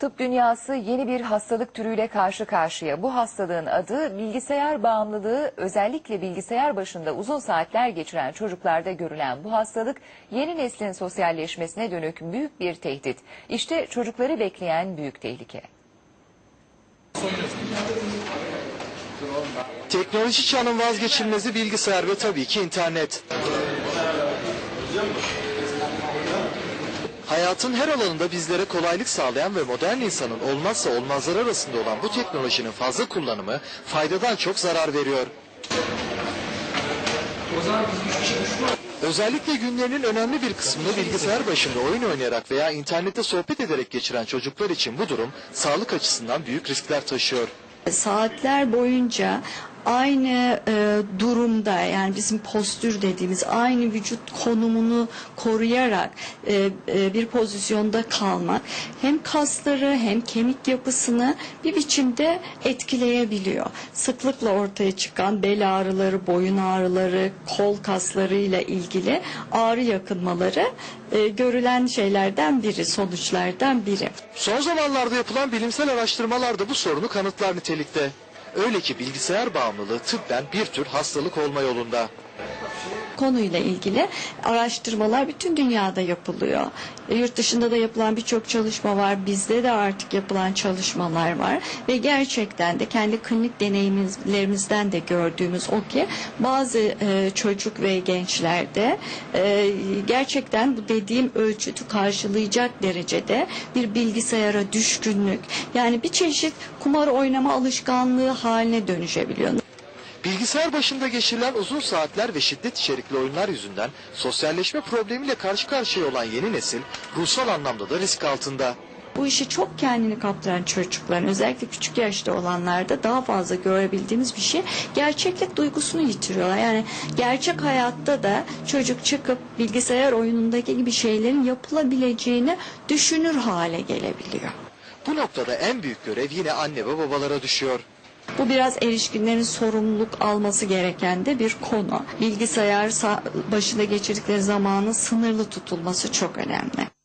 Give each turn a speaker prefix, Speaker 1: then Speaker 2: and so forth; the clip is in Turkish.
Speaker 1: Tıp dünyası yeni bir hastalık türüyle karşı karşıya. Bu hastalığın adı bilgisayar bağımlılığı. Özellikle bilgisayar başında uzun saatler geçiren çocuklarda görülen bu hastalık yeni neslin sosyalleşmesine dönük büyük bir tehdit. İşte çocukları bekleyen büyük tehlike.
Speaker 2: Teknoloji çağının vazgeçilmezi bilgisayar ve tabii ki internet. Hayatın her alanında bizlere kolaylık sağlayan ve modern insanın olmazsa olmazları arasında olan bu teknolojinin fazla kullanımı faydadan çok zarar veriyor. Özellikle günlerinin önemli bir kısmını bilgisayar başında oyun oynayarak veya internette sohbet ederek geçiren çocuklar için bu durum sağlık açısından büyük riskler taşıyor.
Speaker 3: saatler boyunca aynı e, durumda yani bizim postür dediğimiz aynı vücut konumunu koruyarak e, e, bir pozisyonda kalmak hem kasları hem kemik yapısını bir biçimde etkileyebiliyor. Sıklıkla ortaya çıkan bel ağrıları, boyun ağrıları, kol kaslarıyla ilgili ağrı yakınmaları e, görülen şeylerden biri, sonuçlardan biri.
Speaker 2: Son zamanlarda yapılan bilimsel araştırmalar da bu sorunu kanıtlar nitelikte. Öyle ki bilgisayar bağımlılığı tıbben bir tür hastalık olma yolunda.
Speaker 3: Konuyla ilgili araştırmalar bütün dünyada yapılıyor. E, Yurt dışında da yapılan birçok çalışma var. Bizde de artık yapılan çalışmalar var. Ve gerçekten de kendi klinik deneyimlerimizden de gördüğümüz o ki bazı e, çocuk ve gençlerde e, gerçekten bu dediğim ölçütü karşılayacak derecede bir bilgisayara düşkünlük yani bir çeşit kumar oynama alışkanlığı haline dönüşebiliyor.
Speaker 2: Bilgisayar başında geçirilen uzun saatler ve şiddet içerikli oyunlar yüzünden sosyalleşme problemiyle karşı karşıya olan yeni nesil ruhsal anlamda da risk altında.
Speaker 3: Bu işi çok kendini kaptıran çocukların özellikle küçük yaşta olanlarda daha fazla görebildiğimiz bir şey gerçeklik duygusunu yitiriyorlar. Yani gerçek hayatta da çocuk çıkıp bilgisayar oyunundaki gibi şeylerin yapılabileceğini düşünür hale gelebiliyor.
Speaker 2: Bu noktada en büyük görev yine anne ve babalara düşüyor.
Speaker 3: Bu biraz erişkinlerin sorumluluk alması gereken de bir konu. Bilgisayar sa- başında geçirdikleri zamanın sınırlı tutulması çok önemli.